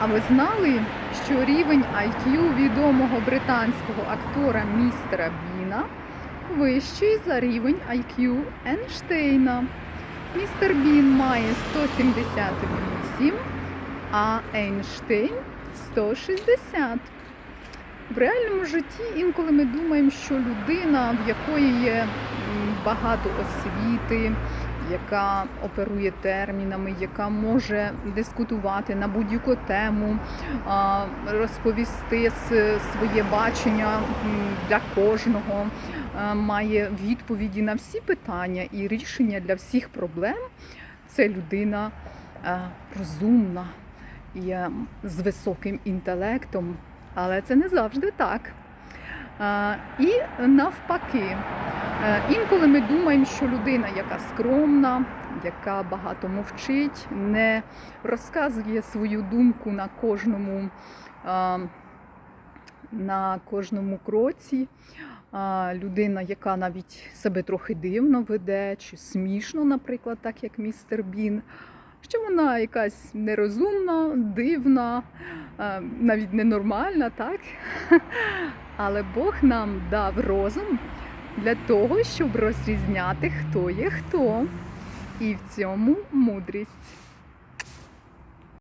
А ви знали, що рівень IQ відомого британського актора містера Біна вищий за рівень IQ Ейнштейна? Містер Бін має 178, а Ейнштейн 160. В реальному житті інколи ми думаємо, що людина, в якої є багато освіти, яка оперує термінами, яка може дискутувати на будь-яку тему, розповісти своє бачення для кожного, має відповіді на всі питання і рішення для всіх проблем. Це людина розумна і з високим інтелектом, але це не завжди так. І навпаки, інколи ми думаємо, що людина, яка скромна, яка багато мовчить, не розказує свою думку на кожному, на кожному кроці. Людина, яка навіть себе трохи дивно веде, чи смішно, наприклад, так як містер Бін, що вона якась нерозумна, дивна, навіть ненормальна, так? Але Бог нам дав розум для того, щоб розрізняти, хто є хто. І в цьому мудрість.